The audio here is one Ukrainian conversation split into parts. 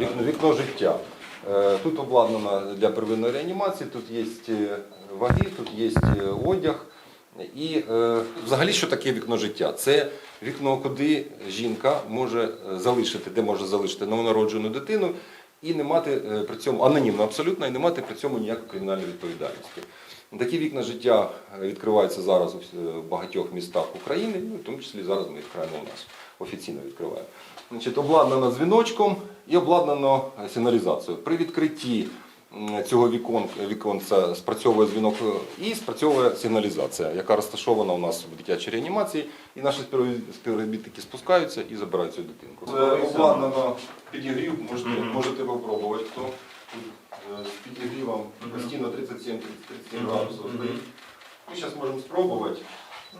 Вікно, життя. Е, Тут обладнано для первинної реанімації, тут є е, ваги, тут є е, одяг. І взагалі, що таке вікно життя? Це вікно, куди жінка може залишити, де може залишити новонароджену дитину і не мати при цьому анонімно абсолютно і не мати при цьому ніякої кримінальної відповідальності. Такі вікна життя відкриваються зараз у багатьох містах України, ну, в тому числі зараз ми відкриваємо у нас офіційно відкриваємо. Значить, обладнано дзвіночком і обладнано сигналізацією. При відкритті цього вікон, віконця спрацьовує дзвінок е, і спрацьовує сигналізація, яка розташована у нас в дитячій реанімації. І наші співробітники спускаються і забирають цю дитинку. Це обладнано підігрів, можете, можете попробувати. Хто з підігрівом постійно 37-37 градусів стоїть. Ми зараз можемо спробувати.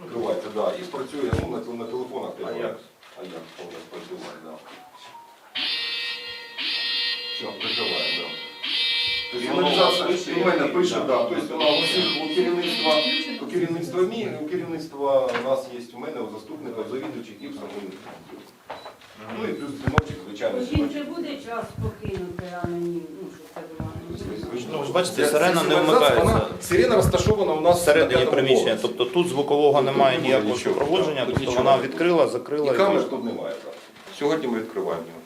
Відкривайте, да. І спрацює ну, на, телефонах. А як? А як спрацювати, да. Все, прикриває, да. В мене пише, да. Тобто вона у всіх у керівництва, у керівництва МІ, у керівництва у нас є у мене, у заступника, у завідуючих і в самому. Ну і плюс дзвіночок, звичайно. Він же буде час покинути, а не ні, ну що це думає. Ну, ж бачите, сирена не вмикається. Сирена розташована у нас Всередині приміщення, тобто тут звукового немає ніякого супроводження, тобто вона відкрила, закрила І камер тут немає. Сьогодні ми відкриваємо його.